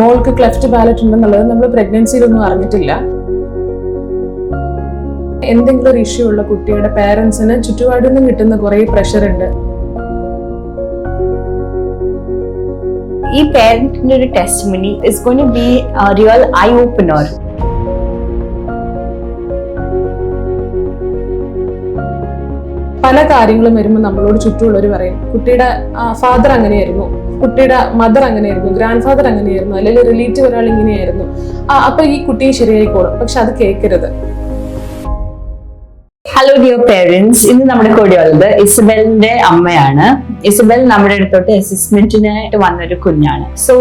മോൾക്ക് cleft ballot ഉണ്ടെന്നുള്ളത് നമ്മൾ പ്രഗ്നൻസിയിലൊന്നും അറിഞ്ഞിട്ടില്ല. എന്തെങ്കിലും ഒരു ഇഷ്യൂ ഉള്ള കുട്ടിയുടെ പേരൻസിന് ചുറ്റുപാടിൽ നിന്നും കിട്ടുന്ന കുറേ പ്രഷർ ഉണ്ട്. ഈ പേരന്റിന്റെ ഒരു test is going to be real eye opener പല കാര്യങ്ങളും വരുമ്പോൾ നമ്മളോട് ചുറ്റുമുള്ളവർ പറയും കുട്ടിയുടെ ഫാദർ അങ്ങനെയായിരുന്നു. കുട്ടിയുടെ മദർ അങ്ങനെയായിരുന്നു ഗ്രാൻഡ് ഫാദർ അങ്ങനെയായിരുന്നു അല്ലെങ്കിൽ റിലേറ്റീവ് ഒരാൾ ഇങ്ങനെയായിരുന്നു. ആ, അപ്പൊ ഈ കുട്ടിയെ ശരിയായിക്കോളും പക്ഷെ അത് കേൾക്കരുത്. ഹലോ ഡിയർ പേരൻസ് ഇന്ന് നമ്മുടെ കൂടെ ഉള്ളത് ഇസബലിന്റെ അമ്മയാണ്. ഇസബൽ നമ്മുടെ അടുത്തോട്ട് അസസ്മെന്റിനായിട്ട് വന്നൊരു കുഞ്ഞാണ്. സോ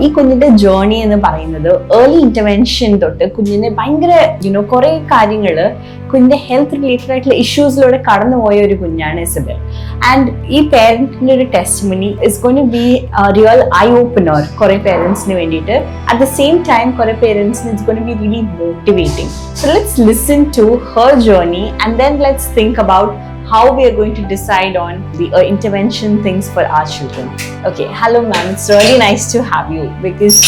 ഈ കുഞ്ഞിന്റെ ജേർണി എന്ന് പറയുന്നത് ഏർലി ഇന്റർവെൻഷൻ തൊട്ട് കുഞ്ഞിന് ഭയങ്കര യുനോ കുറെ കാര്യങ്ങൾ കുഞ്ഞിന്റെ ഹെൽത്ത് റിലേറ്റഡ് ആയിട്ടുള്ള ഇഷ്യൂസിലൂടെ കടന്നുപോയ ഒരു കുഞ്ഞാണ് ഇസബൽ. ആൻഡ് ഈ പേരന്റിന്റെ ഒരു testimony is going be real eye opener കുറെ പേരൻസിന് വേണ്ടിയിട്ട്. അറ്റ് ദ സെയിം ടൈം കുറെ പേരൻസിന് it's going be really motivating so let's listen to her journey and then let's think about how we are going to decide on the uh, intervention things for our children. Okay, hello ma'am, it's really nice to have you because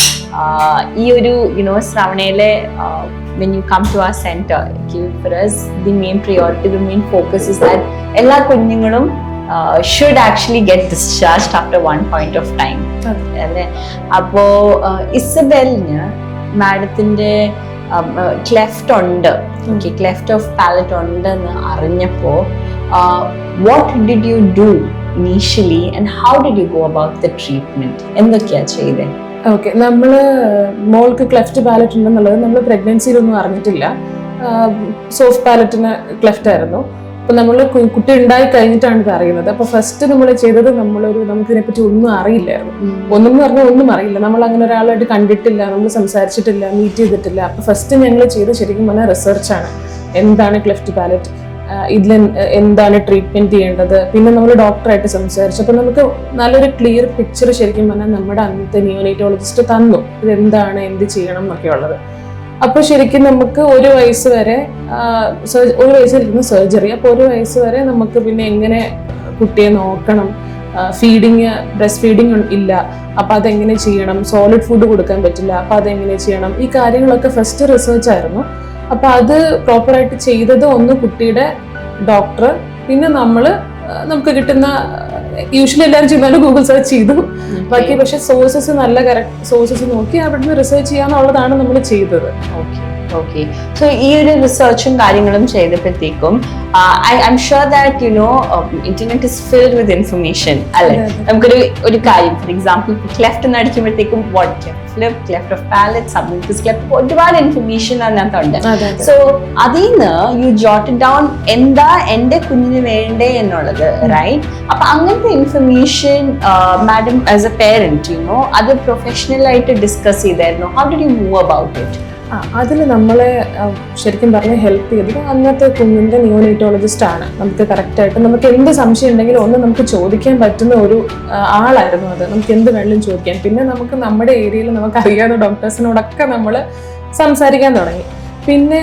uh, ഈ ഒരു know ശ്രാവണയിലെ uh, when you come to our center, okay, for us the main priority, the main focus is that എല്ലാ കുഞ്ഞുങ്ങളും uh, should actually get discharged after one point of time. അല്ലേ അപ്പോ ഇസബെലിന് മാഡത്തിന്റെ cleft ഉണ്ട് okay cleft of palate ഉണ്ടെന്ന് അറിഞ്ഞപ്പോ what did you do initially and how did you go about the treatment എന്തൊക്കെയാ ചെയ്തേ okay നമ്മൾ മോൾക്ക് ക്ലെഫ്റ്റ് പാലറ്റ് ഉണ്ടെന്നുള്ളത് നമ്മൾ പ്രഗ്നൻസിയിലൊന്നും അറിഞ്ഞിട്ടില്ല. സോഫ്റ്റ് പാലറ്റിന് ക്ലെഫ്റ്റ് ആയിരുന്നു. അപ്പൊ നമ്മൾ കുട്ടി ഉണ്ടായി കഴിഞ്ഞിട്ടാണ് ഇത് അറിയുന്നത്. അപ്പോൾ ഫസ്റ്റ് നമ്മൾ ചെയ്തത് നമ്മളൊരു നമുക്കിതിനെ പറ്റി ഒന്നും അറിയില്ലായിരുന്നു. ഒന്നും പറഞ്ഞാൽ ഒന്നും അറിയില്ല. നമ്മൾ അങ്ങനെ ഒരാളായിട്ട് കണ്ടിട്ടില്ല നമ്മൾ സംസാരിച്ചിട്ടില്ല മീറ്റ് ചെയ്തിട്ടില്ല. അപ്പോൾ ഫസ്റ്റ് ഞങ്ങൾ ചെയ്ത് ശരിക്കും പറഞ്ഞാൽ റിസർച്ചാണ് എന്താണ് ക്ലെഫ്റ്റ് പാലറ്റ് ഇതിൽ എന്താണ് ട്രീറ്റ്മെന്റ് ചെയ്യേണ്ടത്? പിന്നെ നമ്മൾ ഡോക്ടറായിട്ട് സംസാരിച്ചു. അപ്പോൾ നമുക്ക് നല്ലൊരു ക്ലിയർ പിക്ചർ ശരിക്കും പറഞ്ഞാൽ നമ്മുടെ അന്നത്തെ നിയോനൈറ്റോളജിസ്റ്റ് തന്നു. ഇതെന്താണ് എന്ത് ചെയ്യണം എന്നൊക്കെ ഉള്ളത്. അപ്പോൾ ശരിക്കും നമുക്ക് ഒരു വയസ്സ് വരെ ഒരു വയസ്സിലിരുന്ന് സർജറി അപ്പോൾ ഒരു വയസ്സ് വരെ നമുക്ക് പിന്നെ എങ്ങനെ കുട്ടിയെ നോക്കണം? ഫീഡിങ് ബ്രസ്റ്റ് ഫീഡിങ് ഇല്ല. അപ്പം അതെങ്ങനെ ചെയ്യണം? സോളിഡ് ഫുഡ് കൊടുക്കാൻ പറ്റില്ല. അപ്പം അതെങ്ങനെ ചെയ്യണം? ഈ കാര്യങ്ങളൊക്കെ ഫസ്റ്റ് റിസർച്ച് ആയിരുന്നു. അപ്പോൾ അത് പ്രോപ്പറായിട്ട് ചെയ്തത് ഒന്ന് കുട്ടിയുടെ ഡോക്ടർ പിന്നെ നമ്മൾ നമുക്ക് കിട്ടുന്ന യൂഷ്വലി എല്ലാവരും ചെയ്യുന്നത് ഗൂഗിൾ സെർച്ച് ചെയ്തു. ബാക്കി പക്ഷെ സോഴ്സസ് നല്ല കറക്റ്റ് സോഴ്സസ് നോക്കി അവിടുന്ന് റിസർച്ച് ചെയ്യാന്നുള്ളതാണ് നമ്മൾ ചെയ്തത്. ഓക്കെ ഓക്കെ സോ ഈ ഒരു റിസർച്ചും കാര്യങ്ങളും ചെയ്തപ്പോഴത്തേക്കും I I'm sure that you know internet is filled with information അല്ലെ. നമുക്കൊരു ഒരു കാര്യം ഫോർ എക്സാമ്പിൾ ക്ലെഫ്റ്റ് എന്ന് അടിക്കുമ്പോഴത്തേക്കും what cleft lip cleft of palate submucous cleft ഒരുപാട് ഇൻഫർമേഷൻ അതിനകത്തുണ്ട്. അതെ അതെ. സോ അതിൽ നിന്ന് യു ജോട്ട് ഡൗൺ എന്താ എന്റെ കുഞ്ഞിന് വേണ്ടേ എന്നുള്ളത് റൈറ്റ് അപ്പൊ അങ്ങനത്തെ information madam as a parent you know അത് പ്രൊഫഷണലായിട്ട് ഡിസ്കസ് ചെയ്തായിരുന്നു. How did you move about it അതിൽ നമ്മളെ ശരിക്കും പറഞ്ഞ് ഹെൽപ്പ് ചെയ്തത് അന്നത്തെ കുഞ്ഞിന്റെ നിയോനൈറ്റോളജിസ്റ്റ് ആണ്. നമുക്ക് കറക്റ്റായിട്ട് നമുക്ക് എന്ത് സംശയം ഉണ്ടെങ്കിലും ഒന്ന് നമുക്ക് ചോദിക്കാൻ പറ്റുന്ന ഒരു ആളായിരുന്നു അത്. നമുക്ക് എന്ത് വേണമെങ്കിലും ചോദിക്കാം. പിന്നെ നമുക്ക് നമ്മുടെ ഏരിയയിൽ നമുക്ക് അറിയാവുന്ന ഡോക്ടേഴ്സിനോടൊക്കെ നമ്മൾ സംസാരിക്കാൻ തുടങ്ങി. പിന്നെ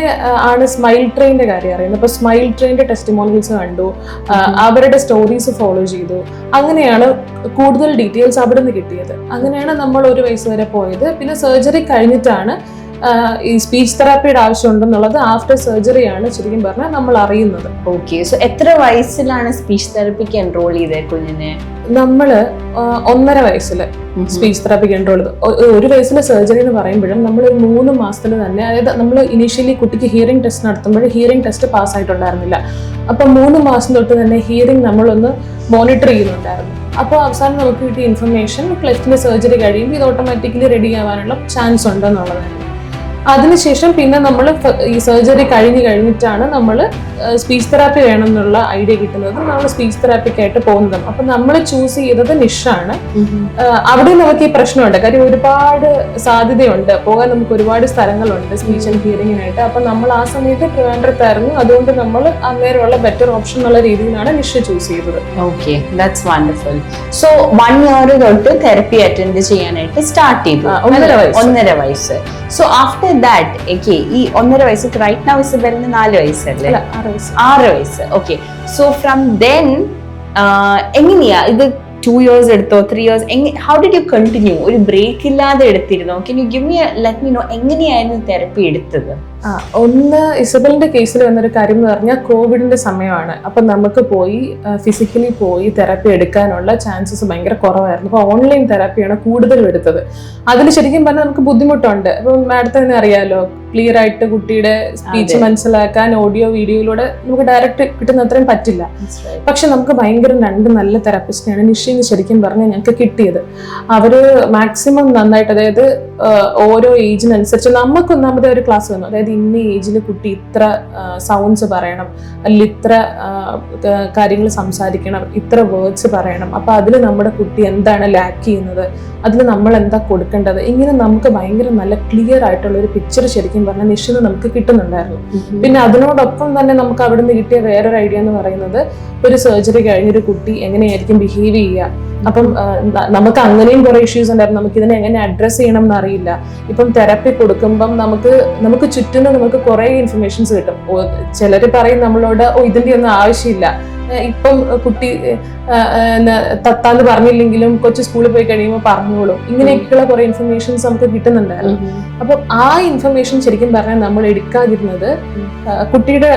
ആണ് സ്മൈൽ ട്രെയിന്റെ കാര്യം അറിയുന്നത്. അപ്പോൾ സ്മൈൽ ട്രെയിന്റെ ടെസ്റ്റിമോണിയൽസ് കണ്ടു. അവരുടെ സ്റ്റോറീസ് ഫോളോ ചെയ്തു. അങ്ങനെയാണ് കൂടുതൽ ഡീറ്റെയിൽസ് അവിടെ നിന്ന് കിട്ടിയത്. അങ്ങനെയാണ് നമ്മൾ ഒരു വയസ്സ് വരെ പോയത്. പിന്നെ സർജറി കഴിഞ്ഞിട്ടാണ് ഈ സ്പീച്ച് തെറാപ്പിയുടെ ആവശ്യമുണ്ടെന്നുള്ളത് ആഫ്റ്റർ സർജറിയാണ് ശരിക്കും പറഞ്ഞാൽ നമ്മൾ അറിയുന്നത്. ഓക്കെ സോ എത്ര വയസ്സിലാണ് സ്പീച്ച് തെറാപ്പിക്ക് എൻറോൾ ചെയ്തത് കുഞ്ഞിനെ? നമ്മൾ ഒന്നര വയസ്സിൽ സ്പീച്ച് തെറാപ്പിക്ക് എൻറോൾ ചെയ്തു. ഒരു വയസ്സിലെ സർജറി എന്ന് പറയുമ്പോഴും നമ്മൾ ഒരു മൂന്ന് മാസത്തിൽ തന്നെ അതായത് നമ്മൾ ഇനീഷ്യലി കുട്ടിക്ക് ഹിയറിംഗ് ടെസ്റ്റ് നടത്തുമ്പോൾ ഹിയറിംഗ് ടെസ്റ്റ് പാസ് ആയിട്ടുണ്ടായിരുന്നില്ല. അപ്പം മൂന്ന് മാസം തൊട്ട് തന്നെ ഹിയറിംഗ് നമ്മളൊന്ന് മോണിറ്റർ ചെയ്യുന്നുണ്ടായിരുന്നു. അപ്പോൾ അവസാനം നമുക്ക് കിട്ടിയ ഇൻഫർമേഷൻ ക്ലെഫ്റ്റിന്റെ സർജറി കഴിയുമ്പോൾ ഇത് ഓട്ടോമാറ്റിക്കലി റെഡി ആവാനുള്ള ചാൻസ് ഉണ്ടെന്നുള്ളതായിരുന്നു അതിനുശേഷം പിന്നെ നമ്മൾ ഈ സർജറി കഴിഞ്ഞ് കഴിഞ്ഞിട്ടാണ് നമ്മൾ സ്പീച്ച് തെറാപ്പി വേണം എന്നുള്ള ഐഡിയ കിട്ടുന്നത്. നമ്മൾ സ്പീച്ച് തെറാപ്പിക്കായിട്ട് പോകുന്നതും. അപ്പം നമ്മൾ ചൂസ് ചെയ്തത് നിഷാണ് അവിടെ നമുക്ക് ഈ പ്രശ്നമുണ്ട്. കാര്യം ഒരുപാട് സാധ്യതയുണ്ട്. പോകാൻ നമുക്ക് ഒരുപാട് സ്ഥലങ്ങളുണ്ട് സ്പീച്ച് ആൻഡ് ഹിയറിങ്ങിനായിട്ട് അപ്പം നമ്മൾ ആ സമയത്ത് ട്രിവാൻഡ്രത്തായിരുന്നു അതുകൊണ്ട് നമ്മൾ അന്നേരമുള്ള ബെറ്റർ ഓപ്ഷൻ എന്നുള്ള രീതിയിലാണ് നിഷ ചൂസ് ചെയ്തത്. Okay that's wonderful so one year തൊട്ട് തെറപ്പി അറ്റൻഡ് ചെയ്യാനായിട്ട് സ്റ്റാർട്ട് ചെയ്തു. ഒന്നര? വയസ്സ്. ഒന്നര വയസ്സ്. സോ ആഫ്റ്റർ ദാറ്റ് ഓക്കെ ഈ ഒന്നര വയസ്സ് റൈറ്റ് നൗ ഇസബലിന് നാല് വയസ്സല്ലേ? ആറ് വയസ്സ്. ഓക്കെ സോ ഫ്രം ദെൻ എങ്ങനെയാ ഇത് ടു ഇയേഴ്സ് എടുത്തോ three years how did you continue ഒരു ബ്രേക്ക് ഇല്ലാതെ എടുത്തിരുന്നോ? Can you give me let me know എങ്ങനെയായിരുന്നു തെറപ്പി എടുത്തത്? ഒന്ന് ഇസബലിന്റെ കേസിൽ വന്നൊരു കാര്യം എന്ന് പറഞ്ഞാൽ കോവിഡിന്റെ സമയമാണ്. അപ്പൊ നമുക്ക് പോയി ഫിസിക്കലി പോയി തെറപ്പി എടുക്കാനുള്ള ചാൻസസ് ഭയങ്കര കുറവായിരുന്നു. അപ്പോൾ ഓൺലൈൻ തെറപ്പിയാണ് കൂടുതലും എടുത്തത്. അതിൽ ശരിക്കും പറഞ്ഞാൽ നമുക്ക് ബുദ്ധിമുട്ടുണ്ട്. അപ്പൊ മാഡത്തെ തന്നെ അറിയാലോ ക്ലിയർ ആയിട്ട് കുട്ടിയുടെ സ്പീച്ച് മനസ്സിലാക്കാൻ ഓഡിയോ വീഡിയോയിലൂടെ നമുക്ക് ഡയറക്റ്റ് കിട്ടുന്ന അത്രയും പറ്റില്ല. പക്ഷെ നമുക്ക് ഭയങ്കര രണ്ട് നല്ല തെറാപ്പിസ്റ്റിനെയാണ് നിഷിന്ന് ശരിക്കും പറഞ്ഞാൽ ഞങ്ങൾക്ക് കിട്ടിയത്. അവർ മാക്സിമം നന്നായിട്ട് അതായത് ഓരോ ഏജിനനുസരിച്ച് നമുക്ക് ഒന്നാമത്തെ ഒരു ക്ലാസ് വന്നു. അതായത് ഇന്ന ഏജിൽ കുട്ടി ഇത്ര സൗണ്ട്സ് പറയണം അല്ലെങ്കിൽ ഇത്ര കാര്യങ്ങൾ സംസാരിക്കണം ഇത്ര വേർഡ്സ് പറയണം. അപ്പോൾ അതിൽ നമ്മുടെ കുട്ടി എന്താണ് ലാക്ക് ചെയ്യുന്നത്? അതിൽ നമ്മൾ എന്താ കൊടുക്കേണ്ടത്? ഇങ്ങനെ നമുക്ക് ഭയങ്കര നല്ല ക്ലിയർ ആയിട്ടുള്ള ഒരു പിക്ചർ ശരിക്കും പറഞ്ഞാൽ നിശ്ചിത നമുക്ക് കിട്ടുന്നുണ്ടായിരുന്നു. പിന്നെ അതിനോടൊപ്പം തന്നെ നമുക്ക് അവിടെ നിന്ന് കിട്ടിയ വേറൊരു ഐഡിയ എന്ന് പറയുന്നത് ഒരു സർജറി കഴിഞ്ഞൊരു കുട്ടി എങ്ങനെയായിരിക്കും ബിഹേവ് ചെയ്യുക? അപ്പം നമുക്ക് അങ്ങനെയും കുറെ ഇഷ്യൂസ് ഉണ്ടായിരുന്നു. നമുക്ക് ഇതിനെ എങ്ങനെ അഡ്രസ്സ് ചെയ്യണം എന്നറിയില്ല. ഇപ്പം തെറപ്പി കൊടുക്കുമ്പം നമുക്ക് നമുക്ക് ചുറ്റുന്ന നമുക്ക് കുറെ ഇൻഫർമേഷൻസ് കിട്ടും. ചിലർ പറയും നമ്മളോട് ഓ ഇതിന്റെ ഒന്നും ആവശ്യമില്ല. ഇപ്പം കുട്ടി തത്താന്ന് പറഞ്ഞില്ലെങ്കിലും കൊച്ചു സ്കൂളിൽ പോയി കഴിയുമ്പോൾ പറഞ്ഞോളും. ഇങ്ങനെയൊക്കെയുള്ള കുറെ ഇൻഫർമേഷൻസ് നമുക്ക് കിട്ടുന്നുണ്ടായിരുന്നു അപ്പം ആ ഇൻഫർമേഷൻ ശരിക്കും പറഞ്ഞാൽ നമ്മൾ എടുക്കാതിരുന്നത് കുട്ടിയുടെ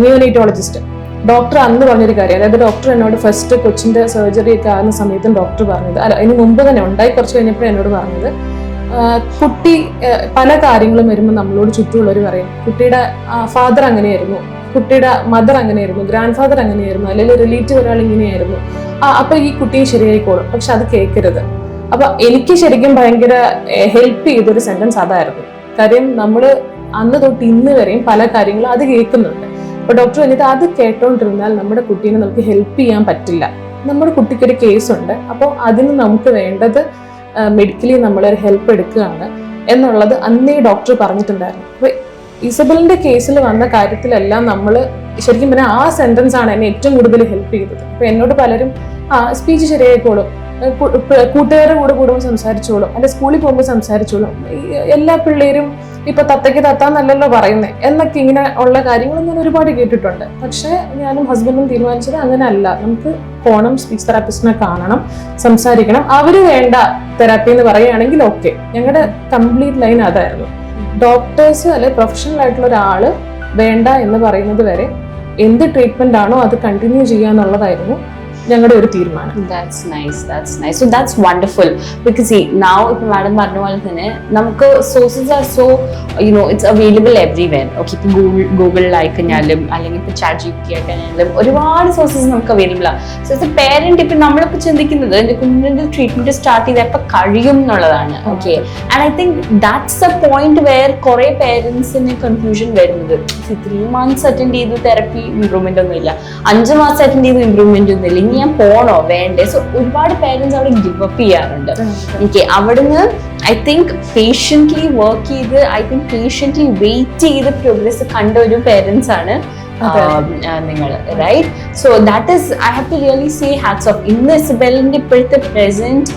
ന്യൂനൈറ്റോളജിസ്റ്റ് ഡോക്ടർ അന്ന് പറഞ്ഞൊരു കാര്യം അതായത് ഡോക്ടർ എന്നോട് ഫസ്റ്റ് കൊച്ചിന്റെ സർജറി ഒക്കെ ആകുന്ന സമയത്തും ഡോക്ടർ പറഞ്ഞത് അല്ല അതിന് മുമ്പ് തന്നെ ഉണ്ടായി കുറച്ച് കഴിഞ്ഞപ്പോൾ എന്നോട് പറഞ്ഞത്. കുട്ടി പല കാര്യങ്ങളും വരുമ്പോൾ നമ്മളോട് ചുറ്റുമുള്ളവർ പറയും കുട്ടിയുടെ ഫാദർ അങ്ങനെയായിരുന്നു കുട്ടിയുടെ മദർ അങ്ങനെയായിരുന്നു ഗ്രാൻഡ് ഫാദർ അങ്ങനെയായിരുന്നു അല്ലെങ്കിൽ റിലേറ്റീവ് ഒരാൾ ഇങ്ങനെയായിരുന്നു. ആ അപ്പൊ ഈ കുട്ടിയെ ശരിയായിക്കോളും പക്ഷെ അത് കേൾക്കരുത് അപ്പൊ എനിക്ക് ശരിക്കും ഭയങ്കര ഹെൽപ്പ് ചെയ്തൊരു സെന്റൻസ് അതായിരുന്നു. കാര്യം നമ്മൾ അന്ന് തൊട്ട് ഇന്ന് വരെയും പല കാര്യങ്ങളും അത് കേൾക്കുന്നുണ്ട്. അപ്പൊ ഡോക്ടർ എന്നിട്ട് അത് കേട്ടോണ്ടിരുന്നാൽ നമ്മുടെ കുട്ടീനെ നമുക്ക് ഹെൽപ്പ് ചെയ്യാൻ പറ്റില്ല. നമ്മുടെ കുട്ടിക്ക് ഒരു കേസ് ഉണ്ട് അപ്പോൾ അതിന് നമുക്ക് വേണ്ടത് മെഡിക്കലി നമ്മളൊരു ഹെൽപ്പ് എടുക്കുകയാണ് എന്നുള്ളത് അന്നേ ഡോക്ടർ പറഞ്ഞിട്ടുണ്ടായിരുന്നു. അപ്പൊ ഇസബലിന്റെ കേസിൽ വന്ന കാര്യത്തിലെല്ലാം നമ്മൾ ശരിക്കും പറഞ്ഞാൽ ആ സെന്റൻസ് ആണ് എന്നെ ഏറ്റവും കൂടുതൽ ഹെൽപ്പ് ചെയ്തത്. അപ്പൊ എന്നോട് പലരും ആ സ്പീച്ച് ശരിയായിക്കോളും കൂട്ടുകാരുടെ കൂടെ കൂടുമ്പോൾ സംസാരിച്ചോളും അല്ലെ സ്കൂളിൽ പോകുമ്പോൾ സംസാരിച്ചോളും. എല്ലാ പിള്ളേരും ഇപ്പൊ തത്തയ്ക്ക് തത്താന്നല്ലല്ലോ പറയുന്നത് എന്നൊക്കെ ഇങ്ങനെ ഉള്ള കാര്യങ്ങൾ ഞാൻ ഒരുപാട് കേട്ടിട്ടുണ്ട്. പക്ഷെ ഞാനും ഹസ്ബൻഡും തീരുമാനിച്ചത് അങ്ങനെ അല്ല നമുക്ക് പോണം സ്പീച്ച് തെറാപ്പിസ്റ്റിനെ കാണണം സംസാരിക്കണം. അവർ വേണ്ട തെറാപ്പി എന്ന് പറയുകയാണെങ്കിൽ ഓക്കെ ഞങ്ങളുടെ കംപ്ലീറ്റ് ലൈൻ അതായിരുന്നു. ഡോക്ടേഴ്സ് അല്ലെ പ്രൊഫഷണൽ ആയിട്ടുള്ള ഒരാൾ വേണ്ട എന്ന് പറയുന്നത് വരെ എന്ത് ട്രീറ്റ്മെന്റ് ആണോ അത് കണ്ടിന്യൂ ചെയ്യാന്നുള്ളതായിരുന്നു. ഞങ്ങളുടെ ഒരു തീരുമാനം. That's nice that's nice so that's wonderful because ഈ നാവ് ഇപ്പൊ മാഡം പറഞ്ഞ പോലെ തന്നെ നമുക്ക് sources are so you know it's available everywhere okay ഇപ്പൊ ഗൂഗിൾ ഗൂഗിളിലായി കഴിഞ്ഞാലും അല്ലെങ്കിൽ ഇപ്പൊ ചാറ്റ് ജി പി ആയിക്കഴിഞ്ഞാലും ഒരുപാട് സോഴ്സസ് നമുക്ക് അവൈലബിൾ ആണ് സോ ഇസ് എ പേരന്റ് ഇപ്പൊ നമ്മളിപ്പോ ചിന്തിക്കുന്നത് എന്റെ കുഞ്ഞിന്റെ ട്രീറ്റ്മെന്റ് സ്റ്റാർട്ട് ചെയ്ത് എപ്പോ കഴിയും എന്നുള്ളതാണ്. Okay and I think that's a point where കുറെ പേരൻസിന് കൺഫ്യൂഷൻ വരുന്നത്. ത്രീ മന്ത്സ് അറ്റൻഡ് ചെയ്ത് തെറപ്പി ഇമ്പ്രൂവ്മെന്റ് ഒന്നും ഇല്ല അഞ്ച് മാസം അറ്റൻഡ് ചെയ്ത് ഇമ്പ്രൂവ്മെന്റ് ഒന്നും ഇല്ല ഇനി ഞാൻ പോണോ? വേണ്ടേ. സോ ഒരുപാട് പേരൻസ് അവിടെ ഗിവ് അപ്പ് ചെയ്യാറുണ്ട്. ഓക്കെ അവിടുന്ന് ഐ തിങ്ക് പേഷ്യന്റ്ലി വർക്ക് ചെയ്ത് ഐ തിങ്ക് പേഷ്യന്റ്ലി വെയിറ്റ് ചെയ്ത് പ്രോഗ്രസ് കണ്ട ഒരു പേരൻസ് ആണ്. നിങ്ങൾ right so that is I have to really say hats off ഇന്ന് ഇസബെലിന്റെ ഇപ്പോഴത്തെ present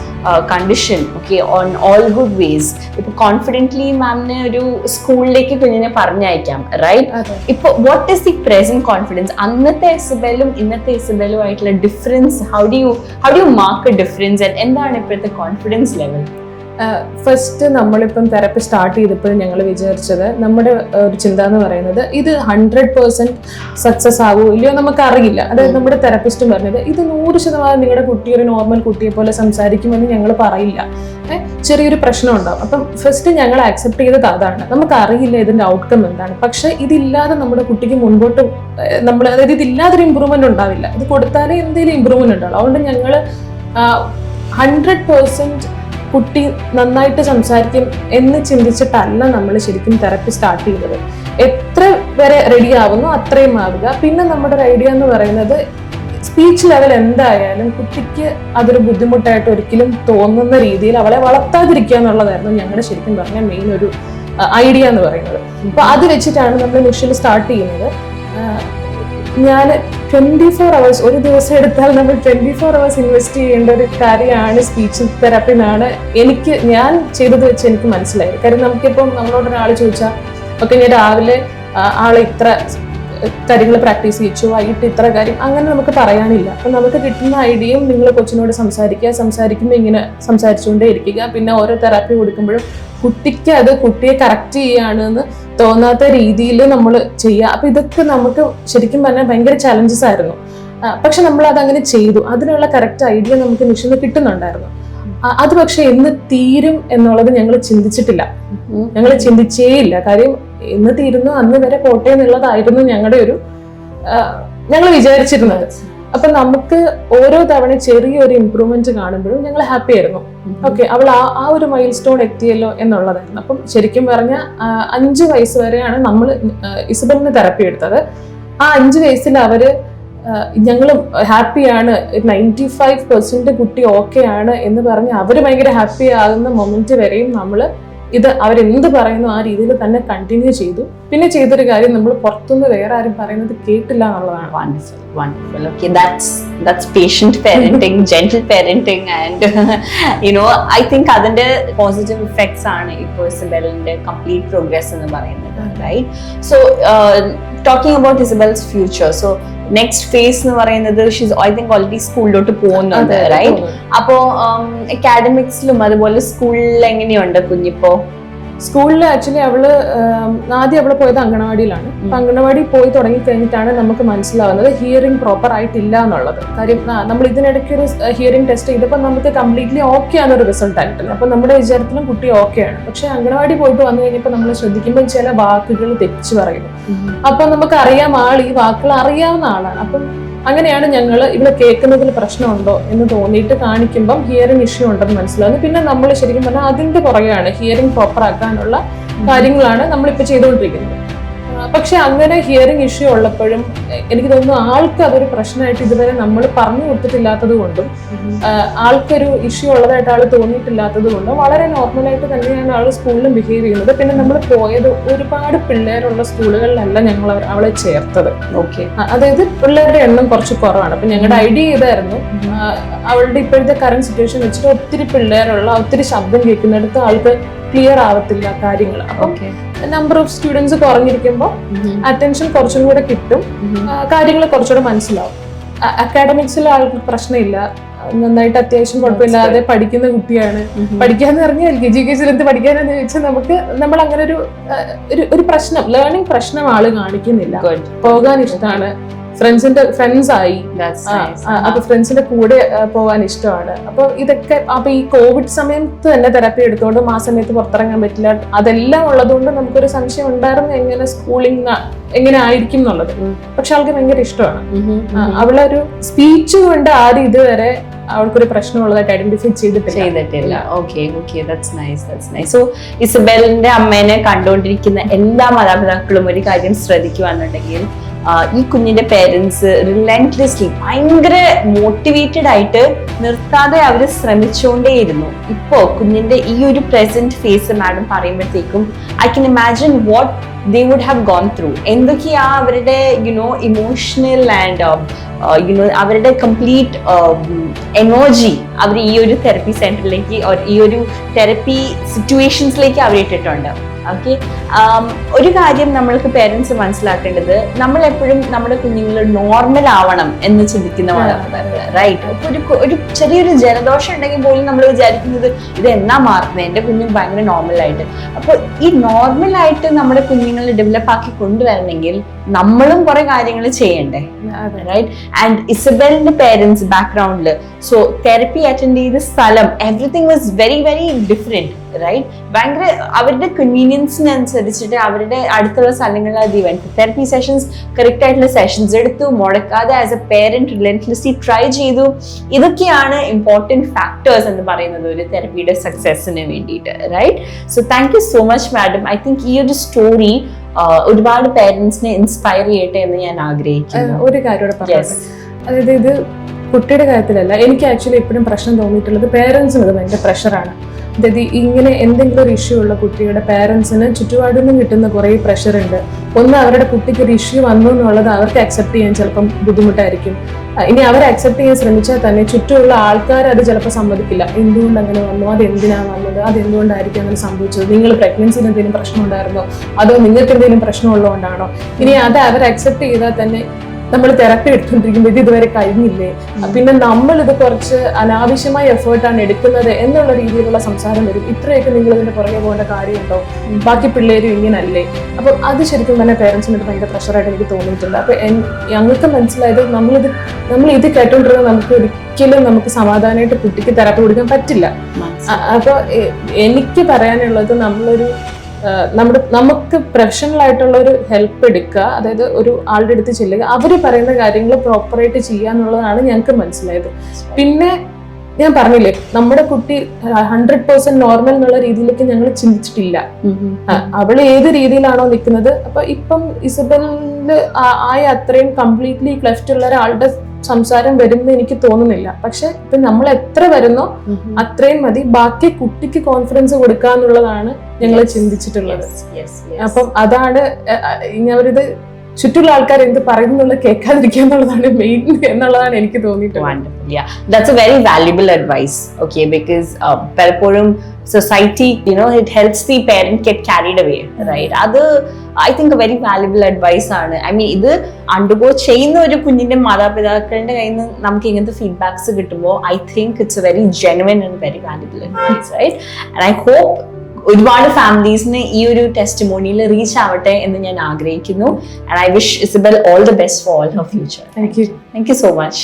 condition okay on all good ways ഇപ്പൊ കോൺഫിഡന്റ്ലി മാമിന് ഒരു സ്കൂളിലേക്ക് കുഞ്ഞിനെ പറഞ്ഞയക്കാം റൈറ്റ് ഇപ്പൊ what is the present confidence അന്നത്തെ എസബെലും ഇന്നത്തെ എസബെലും ആയിട്ടുള്ള difference how do you how do you mark difference എന്താണ് ഇപ്പോഴത്തെ കോൺഫിഡൻസ് ലെവൽ ഫസ്റ്റ് നമ്മളിപ്പം തെറപ്പി സ്റ്റാർട്ട് ചെയ്തപ്പോൾ ഞങ്ങൾ വിചാരിച്ചത് നമ്മുടെ ഒരു ചിന്ത എന്ന് പറയുന്നത് ഇത് ഹൺഡ്രഡ് പേഴ്സെന്റ് സക്സസ് ആവുമോ ഇല്ലയോ നമുക്കറിയില്ല. അതായത് നമ്മുടെ തെറപ്പിസ്റ്റും പറഞ്ഞത് ഇത് നൂറ് ശതമാനം നിങ്ങളുടെ കുട്ടി ഒരു നോർമൽ കുട്ടിയെ പോലെ സംസാരിക്കുമെന്ന് ഞങ്ങൾ പറയില്ല. ചെറിയൊരു പ്രശ്നം ഉണ്ടാവും. അപ്പം ഫസ്റ്റ് ഞങ്ങൾ ആക്സെപ്റ്റ് ചെയ്തത് അതാണ്. നമുക്ക് അറിയില്ല ഇതിന്റെ ഔട്ട്കം എന്താണ്. പക്ഷെ ഇതില്ലാതെ നമ്മുടെ കുട്ടിക്ക് മുൻപോട്ട് നമ്മൾ അതായത് ഇതില്ലാതെ ഒരു ഇമ്പ്രൂവ്മെന്റ് ഉണ്ടാവില്ല. ഇത് കൊടുത്താലേ എന്തെങ്കിലും ഇമ്പ്രൂവ്മെന്റ് ഉണ്ടാവും അതുകൊണ്ട് ഞങ്ങൾ ഹൺഡ്രഡ് പേഴ്സെന്റ് കുട്ടി നന്നായിട്ട് സംസാരിക്കും എന്ന് ചിന്തിച്ചിട്ടല്ല നമ്മൾ ശരിക്കും തെറപ്പി സ്റ്റാർട്ട് ചെയ്തത്. എത്ര വരെ റെഡി ആവുന്നു അത്രയും ആവുക. പിന്നെ നമ്മുടെ ഒരു ഐഡിയ എന്ന് പറയുന്നത് സ്പീച്ച് ലെവൽ എന്തായാലും കുട്ടിക്ക് അതൊരു ബുദ്ധിമുട്ടായിട്ട് ഒരിക്കലും തോന്നുന്ന രീതിയിൽ അവളെ വളർത്താതിരിക്കുക എന്നുള്ളതായിരുന്നു ഞങ്ങളുടെ ശരിക്കും പറഞ്ഞ മെയിൻ ഒരു ഐഡിയ എന്ന് പറയുന്നത്. അപ്പൊ അത് വെച്ചിട്ടാണ് നമ്മൾ മിഷൻ സ്റ്റാർട്ട് ചെയ്യുന്നത്. ഞാൻ ട്വന്റി ഫോർ അവേഴ്സ് ഒരു ദിവസം എടുത്താൽ നമ്മൾ ട്വന്റി ഫോർ അവേഴ്സ് ഇൻവെസ്റ്റ് ചെയ്യേണ്ട ഒരു കാര്യമാണ് സ്പീച്ച് തെറാപ്പി എന്നാണ് എനിക്ക് ഞാൻ ചെയ്തത് വെച്ച് എനിക്ക് മനസ്സിലായത്. കാര്യം നമുക്കിപ്പം നമ്മളോട് ഒരാൾ ചോദിച്ചാൽ ഒക്കെ ഞാൻ രാവിലെ ആളെ ഇത്ര കാര്യങ്ങൾ പ്രാക്ടീസ് ചെയ്യിച്ചു വൈകിട്ട് ഇത്ര കാര്യം അങ്ങനെ നമുക്ക് പറയാനില്ല. അപ്പം നമുക്ക് കിട്ടുന്ന ഐഡിയയും നിങ്ങൾ കൊച്ചിനോട് സംസാരിക്കുക സംസാരിക്കുമ്പോൾ ഇങ്ങനെ സംസാരിച്ചുകൊണ്ടേ ഇരിക്കുക. പിന്നെ ഓരോ തെറാപ്പി കൊടുക്കുമ്പോഴും കുട്ടിക്ക് അത് കുട്ടിയെ കറക്റ്റ് ചെയ്യുകയാണെന്ന് തോന്നാത്ത രീതിയിൽ നമ്മൾ ചെയ്യുക. അപ്പം ഇതൊക്കെ നമുക്ക് ശരിക്കും പറഞ്ഞാൽ ഭയങ്കര ചലഞ്ചസ് ആയിരുന്നു. പക്ഷെ നമ്മൾ അതങ്ങനെ ചെയ്തു. അതിനുള്ള കറക്റ്റ് ഐഡിയ നമുക്ക് മിഷന് കിട്ടുന്നുണ്ടായിരുന്നു. അത് പക്ഷെ എന്ന് തീരും എന്നുള്ളത് ഞങ്ങൾ ചിന്തിച്ചിട്ടില്ല. ഞങ്ങൾ ചിന്തിച്ചേയില്ല. കാര്യം എന്ന് തീരുന്നു അന്ന് വരെ പോട്ടെ എന്നുള്ളതായിരുന്നു ഞങ്ങളുടെ ഒരു ഞങ്ങൾ വിചാരിച്ചിരുന്നത്. അപ്പൊ നമുക്ക് ഓരോ തവണ ചെറിയൊരു ഇമ്പ്രൂവ്മെന്റ് കാണുമ്പോഴും ഞങ്ങൾ ഹാപ്പി ആയിരുന്നു. ഓക്കെ അവൾ ആ ആ ഒരു മൈൽ സ്റ്റോൺ എത്തിയല്ലോ എന്നുള്ളതായിരുന്നു. അപ്പം ശരിക്കും പറഞ്ഞ അഞ്ച് വയസ്സ് വരെയാണ് നമ്മൾ ഇസബലിന് തെറപ്പി എടുത്തത്. ആ അഞ്ച് വയസ്സിൽ അവർ ഞങ്ങൾ ഹാപ്പിയാണ്. നയന്റി ഫൈവ് പെർസെന്റ് കുട്ടി ഓക്കെ ആണ് എന്ന് പറഞ്ഞ് അവർ ഭയങ്കര ഹാപ്പി ആകുന്ന മൊമെന്റ് വരെയും നമ്മൾ ഇത് അവരെന്ത് പറയുന്നു ആ രീതിയിൽ തന്നെ കണ്ടിന്യൂ ചെയ്തു. പിന്നെ ചെയ്തൊരു കാര്യം നമ്മൾ പുറത്തുനിന്ന് വേറെ ആരും പറയുന്നത് കേട്ടില്ല എന്നുള്ളതാണ്. Wonderful, wonderful. Okay, that's that's patient parenting gentle parenting and know, I think അതിന്റെ പോസിറ്റീവ് ഇഫക്ട്സ് ആണ് ഈ ഇസബെലിന്റെ കംപ്ലീറ്റ് പ്രോഗ്രസ് എന്ന് പറയുന്നത് right so talking about Isabel's future so next phase എന്ന് പറയുന്നത് ഷീസ് ഐ തിങ്ക് ഓൾറെഡി സ്കൂളിലോട്ട് പോകുന്നുണ്ട് റൈറ്റ് അപ്പോ അക്കാഡമിക്സിലും അതുപോലെ സ്കൂളിൽ എങ്ങനെയുണ്ട് കുഞ്ഞിപ്പോ? സ്കൂളിൽ ആക്ച്വലി അവൾ ആദ്യം അവൾ പോയത് അങ്കണവാടിയിലാണ്. അപ്പൊ അങ്കണവാടി പോയി തുടങ്ങി കഴിഞ്ഞിട്ടാണ് നമുക്ക് മനസ്സിലാവുന്നത് ഹിയറിംഗ് പ്രോപ്പർ ആയിട്ടില്ല എന്നുള്ളത്. കാര്യം നമ്മൾ ഇതിനിടയ്ക്ക് ഒരു ഹിയറിംഗ് ടെസ്റ്റ് ചെയ്തപ്പോൾ നമുക്ക് കംപ്ലീറ്റ്ലി ഓക്കെ ആണ് ഒരു റിസൾട്ട് ആയിട്ടില്ല അപ്പൊ നമ്മുടെ വിചാരത്തിലും കുട്ടി ഓക്കെ ആണ്. പക്ഷെ അങ്കണവാടി പോയിട്ട് വന്നു കഴിഞ്ഞപ്പോൾ നമ്മൾ ശ്രദ്ധിക്കുമ്പോൾ ചില വാക്കുകൾ തെറ്റിച്ച് പറയുന്നു. അപ്പൊ നമുക്ക് അറിയാം ആൾ ഈ വാക്കുകൾ അറിയാവുന്ന ആളാണ്. അപ്പം അങ്ങനെയാണ് ഞങ്ങൾ ഇവിടെ കേൾക്കുന്നതിൽ പ്രശ്നമുണ്ടോ എന്ന് തോന്നിയിട്ട് കാണിക്കുമ്പം ഹിയറിംഗ് ഇഷ്യൂ ഉണ്ടെന്ന് മനസ്സിലാവുന്നു പിന്നെ നമ്മൾ ശരിക്കും പറഞ്ഞാൽ അതിന്റെ പുറകെയാണ് ഹിയറിംഗ് പ്രോപ്പർ ആക്കാനുള്ള കാര്യങ്ങളാണ് നമ്മളിപ്പോൾ ചെയ്തുകൊണ്ടിരിക്കുന്നത്. പക്ഷെ അങ്ങനെ ഹിയറിംഗ് ഇഷ്യൂ ഉള്ളപ്പോഴും എനിക്ക് തോന്നുന്നു ആൾക്ക് അതൊരു പ്രശ്നമായിട്ട് ഇതുവരെ നമ്മൾ പറഞ്ഞു കൊടുത്തിട്ടില്ലാത്തത് കൊണ്ടും ആൾക്കൊരു ഇഷ്യൂ ഉള്ളതായിട്ട് ആൾ തോന്നിയിട്ടില്ലാത്തത് കൊണ്ടും വളരെ നോർമലായിട്ട് തന്നെയാണ് ആൾ സ്കൂളിലും ബിഹേവ് ചെയ്യുന്നത്. പിന്നെ നമ്മൾ പോയത് ഒരുപാട് പിള്ളേരുള്ള സ്കൂളുകളിലല്ല ഞങ്ങൾ അവളെ ചേർത്തത്. ഓക്കെ അതായത് പിള്ളേരുടെ എണ്ണം കുറച്ച് കുറവാണ്. അപ്പൊ ഞങ്ങളുടെ ഐഡിയ ഇതായിരുന്നു. അവളുടെ ഇപ്പോഴത്തെ കറണ്ട് സിറ്റുവേഷൻ വെച്ചിട്ട് ഒത്തിരി പിള്ളേരുള്ള ഒത്തിരി ശബ്ദം കേൾക്കുന്നിടത്ത് ആൾക്ക് ക്ലിയർ ആവത്തില്ല കാര്യങ്ങൾ അപ്പം ഓക്കെ നമ്പർ ഓഫ് സ്റ്റുഡൻസ് കുറഞ്ഞിരിക്കുമ്പോൾ അറ്റൻഷൻ കുറച്ചും കൂടെ കിട്ടും. കാര്യങ്ങൾ കുറച്ചുകൂടെ മനസ്സിലാവും. അക്കാഡമിക്സിൽ ആൾക്ക് പ്രശ്നമില്ല. നന്നായിട്ട് അത്യാവശ്യം കുഴപ്പമില്ലാതെ പഠിക്കുന്ന കുട്ടിയാണ്. പഠിക്കാന്ന് പറഞ്ഞാൽ L K G K G എന്ത് പഠിക്കാനെന്ന് ചോദിച്ചാൽ നമുക്ക് നമ്മൾ അങ്ങനെ ഒരു ഒരു- പ്രശ്നം ലേണിംഗ് പ്രശ്നം ആൾ കാണിക്കുന്നില്ല. പോകാൻ ഇഷ്ടമാണ്. ഫ്രണ്ട്സിന്റെ ഫ്രണ്ട്സ് ആയി. അപ്പൊ ഫ്രണ്ട്സിന്റെ കൂടെ പോവാൻ പോകാൻ ഇഷ്ടമാണ്. അപ്പൊ ഇതൊക്കെ അപ്പൊ ഈ കോവിഡ് സമയത്ത് തന്നെ തെറാപ്പി എടുത്തുകൊണ്ടും ആ സമയത്ത് പുറത്തിറങ്ങാൻ പറ്റില്ല. അതെല്ലാം ഉള്ളതുകൊണ്ട് നമുക്കൊരു സംശയം ഉണ്ടായിരുന്നു എങ്ങനെ സ്കൂളിംഗ് എങ്ങനെ ആയിരിക്കും എന്നുള്ളത്. പക്ഷെ ആൾക്ക് ഭയങ്കര ഇഷ്ടമാണ്. അവളൊരു സ്പീച്ച് കൊണ്ട് ആരും ഇതുവരെ അവൾക്കൊരു പ്രശ്നമുള്ളതായിട്ട് ഐഡന്റിഫൈ ചെയ്തിട്ടില്ല. ചെയ്തിട്ടില്ല. Okay okay that's nice that's nice so ഇസബെലിന്റെ അമ്മേനെ കണ്ടുകൊണ്ടിരിക്കുന്ന എല്ലാ മാതാപിതാക്കളും ഒരു കാര്യം ശ്രദ്ധിക്കുവാന്നുണ്ടെങ്കിൽ ഈ കുഞ്ഞിന്റെ പേരൻസ് റിലന്റ്ലെസ്ലി ഭയങ്കര മോട്ടിവേറ്റഡ് ആയിട്ട് നിർത്താതെ അവർ ശ്രമിച്ചുകൊണ്ടേയിരുന്നു ഇപ്പോ കുഞ്ഞിന്റെ ഈ ഒരു പ്രസന്റ് ഫേസ് മാഡം പറയുമ്പോഴത്തേക്കും I can imagine what they would have gone through എന്തൊക്കെയാ അവരുടെ you know emotional and you know അവരുടെ കംപ്ലീറ്റ് എനർജി അവർ ഈ ഒരു തെറപ്പി സെന്ററിലേക്ക് ഈ ഒരു തെറപ്പി സിറ്റുവേഷൻസിലേക്ക് അവർ ഇട്ടിട്ടുണ്ട്. ഓക്കെ ഒരു കാര്യം നമ്മൾക്ക് പേരൻസ് മനസ്സിലാക്കേണ്ടത് നമ്മൾ എപ്പോഴും നമ്മുടെ കുഞ്ഞുങ്ങൾ നോർമൽ ആവണം എന്ന് ചിന്തിക്കുന്ന റൈറ്റ് ഒരു കു- ഒരു ചെറിയൊരു ജലദോഷം ഉണ്ടെങ്കിൽ പോലും നമ്മൾ വിചാരിക്കുന്നത് ഇത് എന്നാ മാറുന്നത് എന്റെ കുഞ്ഞ് ഭയങ്കര നോർമൽ ആയിട്ട്. അപ്പോൾ ഈ നോർമൽ ആയിട്ട് നമ്മുടെ കുഞ്ഞുങ്ങളെ ഡെവലപ്പ് ആക്കി കൊണ്ടുവരണമെങ്കിൽ നമ്മളും കുറെ കാര്യങ്ങൾ ചെയ്യണ്ടേ. റൈറ്റ് ആൻഡ് ഇസബലിന്റെ പേരൻസ് ബാക്ക്ഗ്രൗണ്ടിൽ സോ തെറപ്പി അറ്റൻഡ് ചെയ്ത സ്ഥലം everything was very very different right ഭയങ്കര അവരുടെ കൺവീനിയൻസിനനുസരിച്ചിട്ട് അവരുടെ അടുത്തുള്ള സ്ഥലങ്ങളിൽ അത് ഇവന്റ് തെറപ്പി സെഷൻസ് കറക്റ്റ് ആയിട്ടുള്ള സെഷൻസ് എടുത്തു മുടക്കാതെ as a parent relentlessly try ചെയ്തു. ഇതൊക്കെയാണ് ഇമ്പോർട്ടന്റ് ഫാക്ടേഴ്സ് എന്ന് പറയുന്നത് ഒരു തെറപ്പിയുടെ സക്സസിന് വേണ്ടിയിട്ട് right so thank you so much madam I think ഈ ഒരു സ്റ്റോറി ഒരുപാട് പേരൻസിനെ ഇൻസ്പയർ ചെയ്യട്ടെ എന്ന് ഞാൻ ആഗ്രഹിക്കുന്നു. ഒരു കാര്യം പറഞ്ഞു അതായത് ഇത് കുട്ടിയുടെ കാര്യത്തിലല്ല എനിക്ക് ആക്ച്വലി എപ്പോഴും പ്രശ്നം തോന്നിയിട്ടുള്ളത് പേരൻസിന് ഇത് ഭയങ്കര പ്രഷറാണ് അതായത് ഇങ്ങനെ എന്തെങ്കിലും ഒരു ഇഷ്യൂ ഉള്ള കുട്ടിയുടെ പേരൻസിന് ചുറ്റുപാടിൽ നിന്നും കിട്ടുന്ന കുറേ പ്രഷർ ഉണ്ട്. ഒന്ന് അവരുടെ കുട്ടിക്ക് ഒരു ഇഷ്യൂ വന്നു എന്നുള്ളത് അവർക്ക് അക്സെപ്റ്റ് ചെയ്യാൻ ചിലപ്പം ബുദ്ധിമുട്ടായിരിക്കും. ഇനി അവർ അക്സെപ്റ്റ് ചെയ്യാൻ ശ്രമിച്ചാൽ തന്നെ ചുറ്റുമുള്ള ആൾക്കാർ അത് ചിലപ്പോൾ സമ്മതിക്കില്ല. എന്തുകൊണ്ട് അങ്ങനെ വന്നു? അത് എന്തിനാണ് വന്നത്? അത് എന്തുകൊണ്ടായിരിക്കും അങ്ങനെ സംഭവിച്ചത്? നിങ്ങൾ പ്രഗ്നൻസിന് എന്തെങ്കിലും പ്രശ്നം ഉണ്ടായിരുന്നോ? അതോ നിങ്ങൾക്ക് എന്തെങ്കിലും പ്രശ്നമുള്ളതുകൊണ്ടാണോ? ഇനി അത് അവർ അക്സെപ്റ്റ് ചെയ്താൽ തന്നെ നമ്മൾ തെറപ്പി എടുത്തുകൊണ്ടിരിക്കുമ്പോൾ ഇത് ഇതുവരെ കഴിഞ്ഞില്ലേ? പിന്നെ നമ്മൾ ഇത് കുറച്ച് അനാവശ്യമായ എഫേർട്ടാണ് എടുക്കുന്നത് എന്നുള്ള രീതിയിലുള്ള സംസാരം വരും. ഇത്രയൊക്കെ നിങ്ങൾ ഇതിന്റെ പുറകെ പോകേണ്ട കാര്യമുണ്ടോ? ബാക്കി പിള്ളേരും ഇങ്ങനല്ലേ? അപ്പം അത് ശരിക്കും തന്നെ പേരൻസിന് ഭയങ്കര പ്രഷറായിട്ട് എനിക്ക് തോന്നിയിട്ടുണ്ട്. അപ്പൊ ഞങ്ങൾക്ക് മനസ്സിലായത് നമ്മളിത് നമ്മൾ ഇത് കേട്ടോണ്ടിരുന്നത് നമുക്ക് ഒരിക്കലും നമുക്ക് സമാധാനമായിട്ട് കുട്ടിക്ക് തെറാപ്പി കൊടുക്കാൻ പറ്റില്ല. അപ്പോൾ അപ്പൊ എനിക്ക് പറയാനുള്ളത് നമ്മളൊരു നമ്മുടെ നമുക്ക് പ്രൊഫഷണൽ ആയിട്ടുള്ള ഒരു ഹെൽപ്പ് എടുക്കുക. അതായത് ഒരു ആളുടെ അടുത്ത് ചെല്ലുക. അവർ പറയുന്ന കാര്യങ്ങൾ പ്രോപ്പറായിട്ട് ചെയ്യുക എന്നുള്ളതാണ് ഞങ്ങൾക്ക് മനസ്സിലായത്. പിന്നെ ഞാൻ പറഞ്ഞില്ലേ നമ്മുടെ കുട്ടി ഹൺഡ്രഡ് പേഴ്സെന്റ് നോർമൽ എന്നുള്ള രീതിയിലേക്ക് ഞങ്ങൾ ചിന്തിച്ചിട്ടില്ല. അവൾ ഏത് രീതിയിലാണോ നിൽക്കുന്നത്. അപ്പൊ ഇപ്പം ഇസബലിന് ആയ അത്രയും കംപ്ലീറ്റ്ലി ക്ലെഫ്റ്റ് ഉള്ള ഒരാളുടെ സംസാരം വരുമെന്ന് എനിക്ക് തോന്നുന്നില്ല. പക്ഷെ ഇപ്പൊ നമ്മൾ എത്ര വരുന്നോ അത്രയും മതി. ബാക്കി കുട്ടിക്ക് കോൺഫിഡൻസ് കൊടുക്കാന്നുള്ളതാണ് ഞങ്ങൾ ചിന്തിച്ചിട്ടുള്ളത്. അപ്പം അതാണ് അവരിത് ചുറ്റുള്ള ആൾക്കാർ എന്ത് പറയുന്നുള്ള കേൾക്കാതിരിക്കുക എന്നുള്ളതാണ് മെയിൻ എന്നുള്ളതാണ് എനിക്ക് തോന്നിയിട്ടുള്ളത്. A very valuable advice. Okay, because uh, പലപ്പോഴും society, you know, it helps the parent get carried away, right? അത് I think very valuable advice ആണ്. ഐ മീൻ ഇത് അണ്ടർഗോ ചെയ്യുന്ന ഒരു കുഞ്ഞിന്റെ മാതാപിതാക്കളുടെ കയ്യിൽ നിന്ന് നമുക്ക് ഇങ്ങനത്തെ ഫീഡ്ബാക്സ് കിട്ടുമ്പോൾ I think it's very genuine and very valuable advice right and I hope ഒരുപാട് ഫാമിലീസിന് ഈ ഒരു ടെസ്റ്റിമോണിയിൽ റീച്ച് ആവട്ടെ എന്ന് ഞാൻ ആഗ്രഹിക്കുന്നു. And I wish Isabel all the best for all her future thank you thank you so much